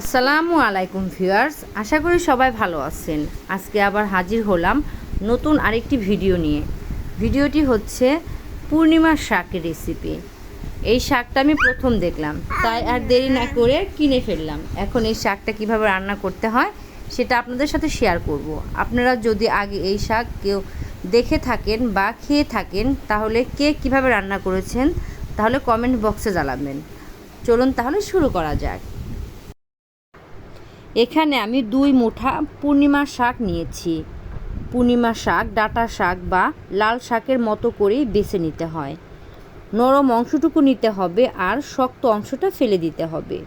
আসসালামু আলাইকুম ভিউয়ার্স, আশা করি সবাই ভালো আছেন। আজকে আবার হাজির হলাম নতুন আরেকটি ভিডিও নিয়ে। ভিডিওটি হচ্ছে পূর্ণিমার শাকের রেসিপি এই শাকটা আমি প্রথম দেখলাম, তাই আর দেরি না করে কিনে ফেললাম। এখন এই শাকটা কীভাবে রান্না করতে হয় সেটা আপনাদের সাথে শেয়ার করব। আপনারা যদি আগে এই শাক কেউ দেখে থাকেন বা খেয়ে থাকেন, তাহলে কে কীভাবে রান্না করেছেন, তাহলে কমেন্ট বক্সে জানাবেন। চলুন তাহলে শুরু করা যাক। এখানে আমি দুই মুঠা পূর্ণিমা শাক নিয়েছি। পূর্ণিমা শাক, ডাটা শাক বা লাল শাকের মতো করেই বেছে নিতে হয়। নরম অংশটুকু নিতে হবে আর শক্ত অংশটা ফেলে দিতে হবে।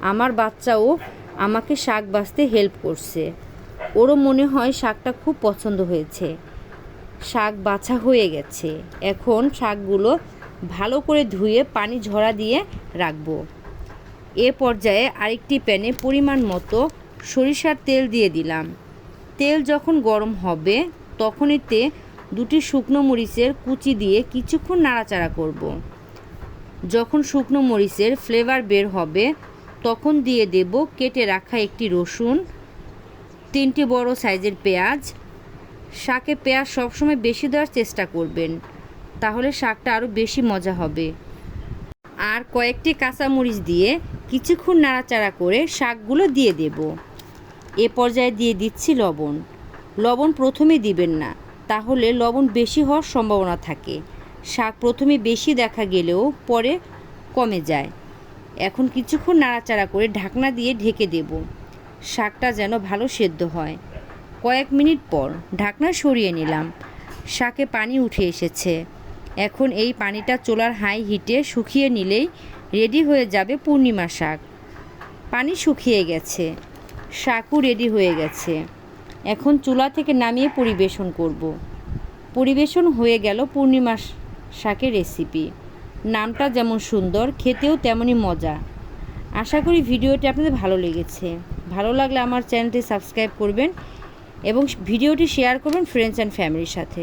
আমার বাচ্চাও আমাকে শাক বাছতে হেল্প করছে। ওরও মনে হয় শাকটা খুব পছন্দ হয়েছে। শাক বাছা হয়ে গেছে। এখন শাকগুলো ভালো করে ধুয়ে পানি ঝরা দিয়ে রাখব। এ পর্যায়ে আরেকটি প্যানে পরিমাণ মতো সরিষার তেল দিয়ে দিলাম। তেল যখন গরম হবে তখন এতে দুটি শুকনো মরিচের কুচি দিয়ে কিছুক্ষণ নাড়াচাড়া করব। যখন শুকনো মরিচের ফ্লেভার বের হবে, তখন দিয়ে দেব কেটে রাখা একটি রসুন, তিনটি বড় সাইজের পেঁয়াজ। শাকে পেঁয়াজ সবসময় বেশি দেওয়ার চেষ্টা করবেন, তাহলে শাকটা আরও বেশি মজা হবে। আর কয়েকটি কাঁচামরিচ দিয়ে কিছুক্ষণ নাড়াচাড়া করে শাকগুলো দিয়ে দেব। এ পর্যায়ে দিয়ে দিচ্ছি লবণ। লবণ প্রথমে দিবেন না, তাহলে লবণ বেশি হওয়ার সম্ভাবনা থাকে। শাক প্রথমে বেশি দেখা গেলেও পরে কমে যায়। এখন কিছুক্ষণ নাড়াচাড়া করে ঢাকনা দিয়ে ঢেকে দেব। শাকটা যেন ভালো সেদ্ধ হয়। কয়েক মিনিট পর ঢাকনা সরিয়ে নিলাম। শাকে পানি উঠে এসেছে। এখন এই পানিটা চোলার হাই হিটে শুকিয়ে নিলেই রেডি হয়ে যাবে পূর্ণিমা শাক। পানি শুকিয়ে গেছে, শাকও রেডি হয়ে গেছে। এখন চুলা থেকে নামিয়ে পরিবেশন করব। পরিবেশন হয়ে গেল পূর্ণিমা শাকের রেসিপি নামটা যেমন সুন্দর, খেতেও তেমনই মজা। আশা করি ভিডিওটি আপনাদের ভালো লেগেছে। ভালো লাগলে আমার চ্যানেলটি সাবস্ক্রাইব করবেন এবং ভিডিওটি শেয়ার করবেন ফ্রেন্ডস অ্যান্ড ফ্যামিলির সাথে।